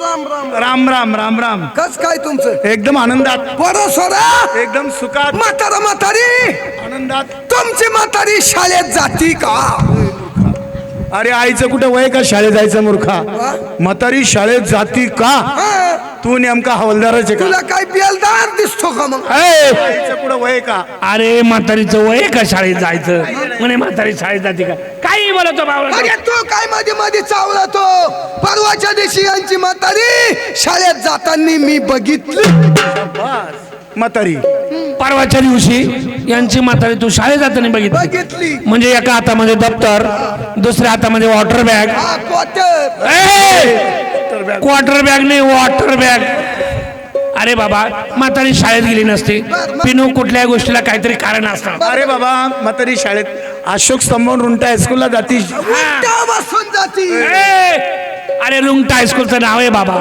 राम राम राम. राम राम राम कस काय तुमचं? एकदम आनंदात. बरं सोडा. एकदम सुखात. म्हातारा म्हातारी. आनंदात. तुमची म्हातारी शाळेत जाती का? अरे आईचं कुठं वय का शाळेत जायचं मूर्खा? म्हातारी शाळेत जाती का? हा? तू नेमका हवलदारच आहे का? तुला काय बेलदार दिसतो का मग? कुठं वय का? अरे म्हातारीचं वय आहे का शाळेत जायचं? म्हणे म्हातारी शाळेत जाते का? काही बोलतो बाबा अरे तू काय मध्ये मध्ये चावला तो परवाच्या दिवशी यांची म्हातारी शाळेत जाताना मी बघितली. म्हातारी. परवाच्या दिवशी यांची म्हातारी तू शाळेत जाताना बघितली. बघितली. म्हणजे एका हातामध्ये दप्तर दुसऱ्या हातामध्ये वॉटर बॅग. हा क्वार्टर क्वार्टर बॅग नाही वॉटर बॅग. अरे बाबा म्हातारी शाळेत गेली नसती. पिनू कुठल्याही गोष्टीला काहीतरी कारण असतं अरे बाबा म्हातारी शाळेत. अशोक स्तंभन रुंटा हायस्कूलला जाती बसून जाती अरे रुंगटा हायस्कूलचं नाव आहे बाबा.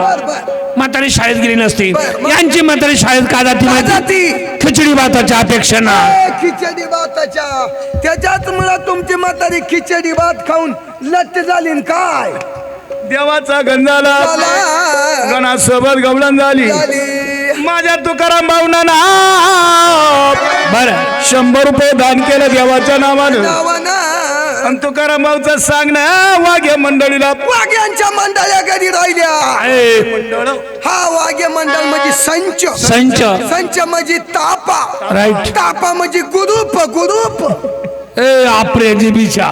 म्हातारी शाळेत गेली नसती? यांची म्हातारी शाळेत का जाती खिचडी भाताच्या अपेक्षा ना. खिचडी भाताच्या. त्याच्यात मुळे तुमची म्हातारी खिचडी भात खाऊन लट्ट झाली काय? देवाचा गंधाला. गणासोबत गवळण झाली. माझ्या तुकाराम भाऊना ना बर शंभर रुपये दान केलं देवाच्या नावानं. आणि तुकाराम भाऊचं सांग ना वाघ्या मंडळीला. वाघ्यांच्या मंडळ्या कधी राहिल्या. मंडळ हा वाघ्य मंडळ म्हणजे संच. संच. संच म्हणजे तापा. राईट तापा म्हणजे गुरुप गुरुप. ए आपरे जिबीच्या.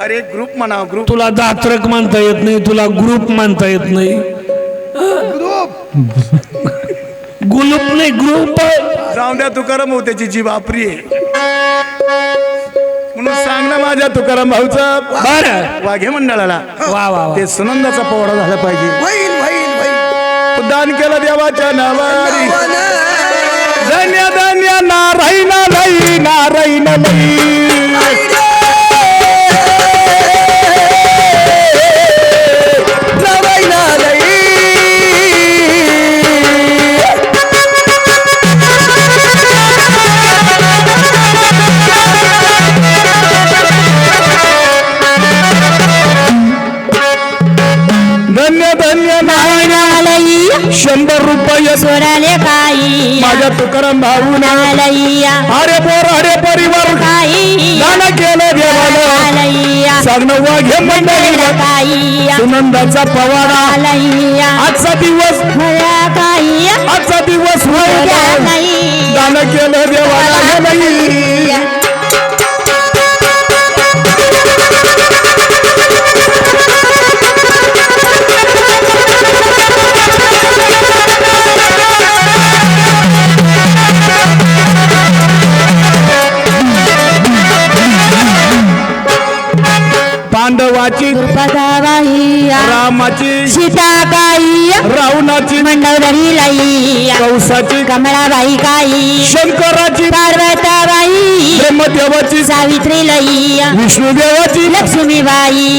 अरे ग्रुप म्हणा ग्रुप. तुला दात्रक म्हणता येत नाही तुला ग्रुप म्हणता येत नाही. ग्रुप. गुलूप नाही ग्रुप जाऊन द्या तुकाराम भाऊ त्याची जीव आपरी आहे म्हणून सांग ना माझ्या तुकाराम भाऊचा बर वाघे मंडळाला वा वा वा ते सुनंदाचा पोवाडा झाला पाहिजे होईल होईल होईल तू दान केलं देवाच्या नावारी नावानं. धन्य धन्य नारायण लई नारायण लई माझ्या तुकाराम भाऊना नालैया अरे पोर अरे परिवार. काही दान केलं देवाला सांगणं वाघे मंडळीला काही सुनंदाचा पवाडा. नालैया आजचा दिवस. काही आजचा दिवस. नाही. दान केलं देवाला नाही. पांडवाची पदावाईया रामाची सीता काही रावणाची मंडळी लईया कौसाची कमळाबाई काही शंकराची पार्वताबाई ब्रह्मदेवाची सावित्री लईया विष्णुदेवाची लक्ष्मीबाई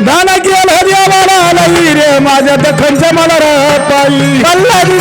दान केलं देवाला नाही रे माझ्या दखनच्या मला पायी बल्लारी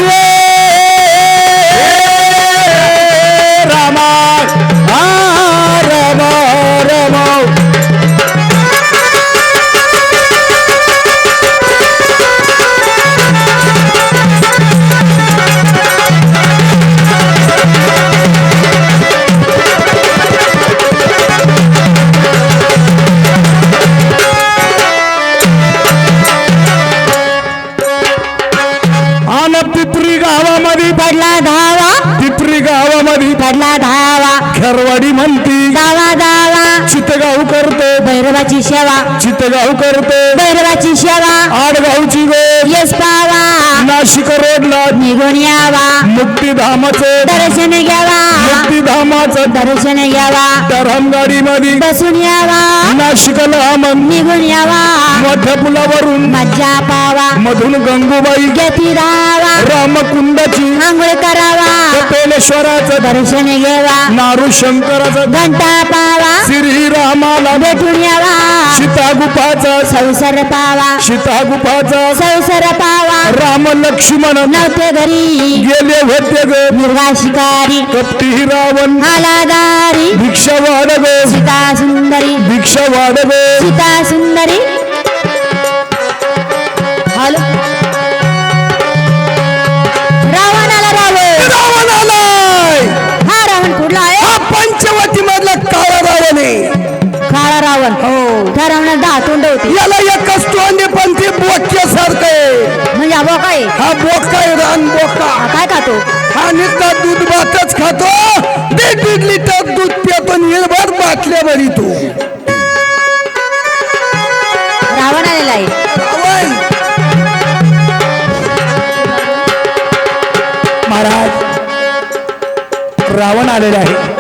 चितगाव करते भैरवाची सेवा आडगावची गोड यश पावा नाशिक रोडला. निघून यावा. मुक्तीधामाचं दर्शन घ्यावा. मुक्तीधामाचं दर्शन घ्यावा. धरमगाडी मध्ये बसून यावा. नाशिकला मग निघून यावा. मोठ्या पुलावरून मज्जा पावा. मधून गंगूबाई गती राहावा. रामकुंडाची आंघोळ करावा. कपेलेश्वराचं दर्शन घ्यावा. नारू शंकराचं घंटा पावा. श्रीरामाला भेटून यावा. सीता गुफाचा संसार पावा. सीता गुफाचा संसार पावा. राम लक्ष्मण नव्हते घरी गेले होते ग मुलगा शिकारी कपटी राव रावण आलादारी भिक्षा वाढ गो सीता सुंदरी भिक्षा वाढ गो सीता सुंदरी हा बोका आहे रान बोका. हा काय खातो? हा नुसता दूध भातच खातो. दीड दीड लिटर दूध पितो निर्भर बाटल्या भरी तू. रावण आलेला आहे. रावण. महाराज रावण आलेले आहे.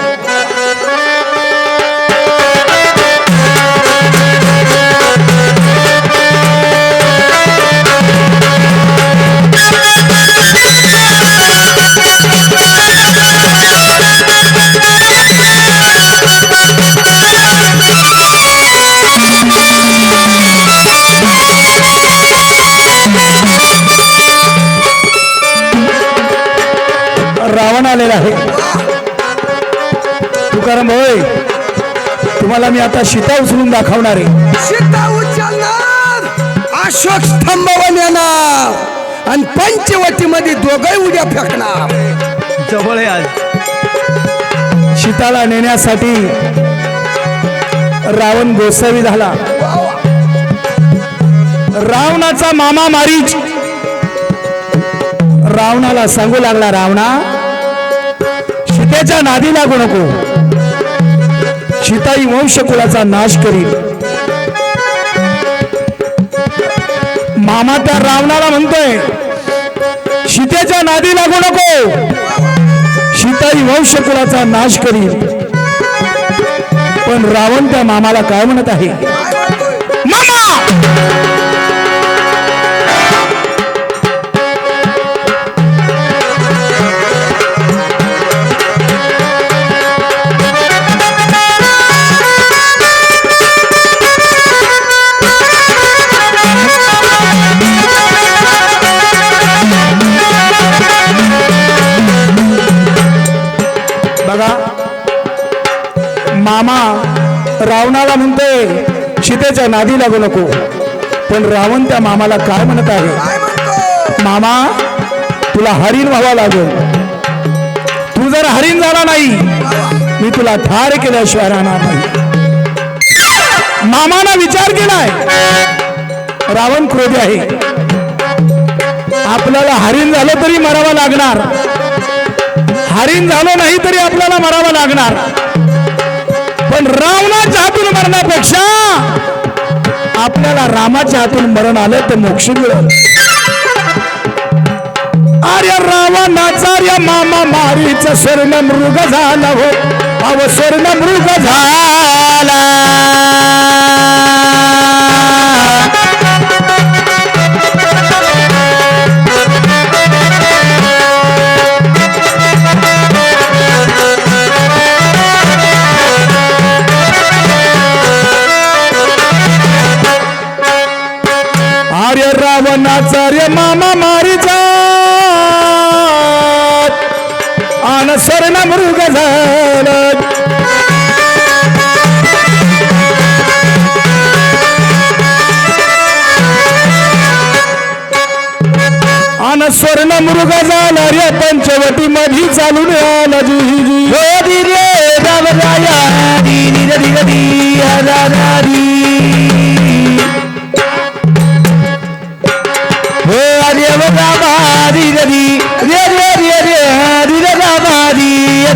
आलेला आहे. तुकाराम होय तुम्हाला मी आता सीता उचलून दाखवणार आहे. सीता उचलणार. अशोक स्तंभावर येणार. आणि पंचवटीमध्ये दोघही उड्या फेकणार. जवळ आहे आज. सीताला नेण्यासाठी रावण गोसावी झाला. रावणाचा मामा मारीच. रावणाला सांगू लागला रावणा सत्याच्या नादी लागू नको. सीता ही वंशकुलाचा नाश करील. मामा त्या रावणाला म्हणतोय सीतेच्या नादी लागू नको. सीताई ही वंशकुलाचा नाश करील. पण रावण त्या मामाला काय म्हणत आहे? मामा! रावणाला म्हणतोय सीतेच्या नादी लागू नको. पण रावण त्या मामाला काय म्हणत आहे? म्हणतो? मामा तुला हरिण व्हावा लागेल. तू जर हरिण झाला नाही मी तुला ठार केल्याशिवाय राहणार नाही. मामाना विचार केलाय. रावण क्रोधी आहे. आपल्याला हरिण झालं तरी मरावं लागणार. हरिण झालं नाही तरी आपल्याला मरावं लागणार. पण रावणाच्या हातून मरण्यापेक्षा आपल्याला रामाच्या हातून मरण आलं तर मोक्ष मिळेल. आर्य रावणाचा रे मामा मारीच हो. स्वर्ण मृग झाला हो. अव स्वर्ण मृग झाला. आन मृग झाला. अन स्वर्ण मृग झाला रे पंचवटी मधी चालून आला जुही जी हो दी रे रावराया हो अरे रे रे रे रे.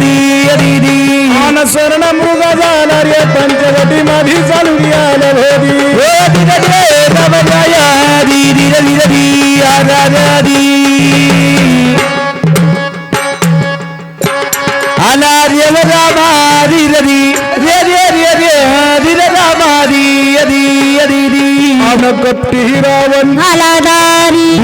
दी दी दी दी आन स्वर्ण मृग झाला रे पंचवटी मधी चालून आला भोदी हो दी रे रे रावराया दी दी दी दी दी रा रा दी आला रे रामा दी दी कपटी रावण.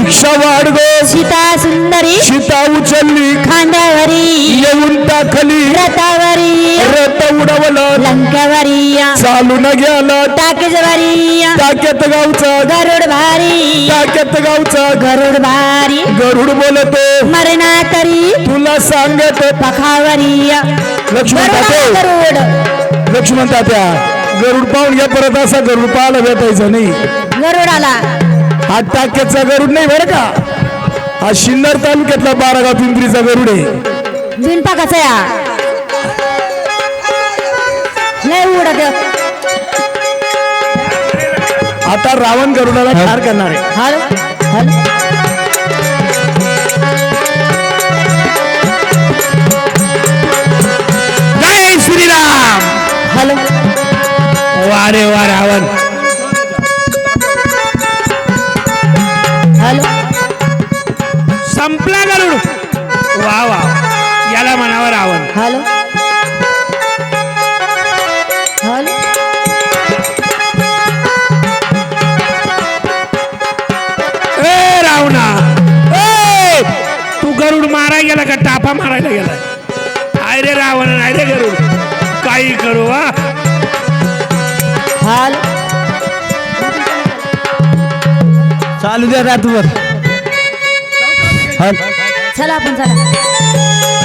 भिक्षा वाढ गो सीता सुंदरी. सीता उचलली. खांद्यावरी. येऊन टाकली. रथावरी. रथ उडवलं. लंकावरी. चालून गेलं. टाकेजवारी. टाक्यात गावचा. गरुड भारी. टाक्यात गावचा. गरुड भारी. गरुड बोलतो. मरणा तरी तुला सांगतो. पखावरी. लक्ष्मण गरुड. लक्ष्मण तात्या. गरुड पाहून घ्या परत असा गरुड पाहायला भेटायचं नाही. गरुडाला हा टाक्याचा गरुड नाही बरं का? हा शिन्नर तालुक्यातला बारागाव पिंपरीचा गरुड आहे. बिनपाकाचा या. लय उडत आता रावण गरुडाला ठार करणार आहे. हॅलो हॅलो जय श्रीराम. हॅलो. वा रे वा रावण वा वा याला म्हणावं रावण. हॅलो. हॅलो. ए रावणा. ए तू गरुड मारायला गेला का? टापा मारायला गेला? आय रे रावण नाही रे गरुड. काही करू वा हॅलो. चालू द्या रातभर. चला आपण चला.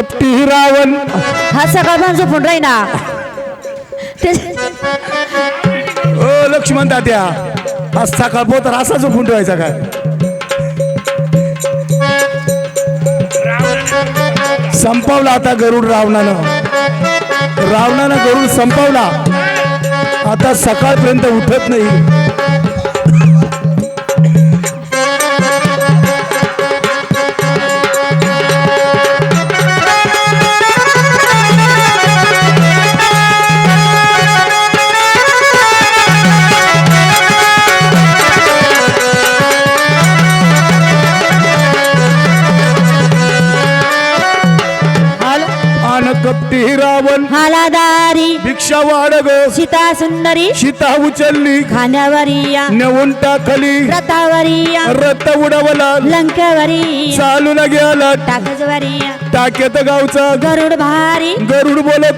कपटी रावण. हा सकाळपासून झोपून राही ना. ते ओ लक्ष्मण तात्या हा सकाळ पोतर असा झोपून ठेवायचा काय? संपवला आता गरुड रावणानं. रावणानं गरुड संपवला. आता सकाळपर्यंत उठत नाही. कपटी रावण. हाला दारी भिक्षा वाढ ग. सीता सुंदरी. सीता उचलली. खांद्यावरिया. नेऊन टाकली रथावरिया. रथ उडवला. लंकेवरिया. चालून गेला. टाकजवरिया. टाक्यात गावचा. गरुड भारी. गरुड बोलत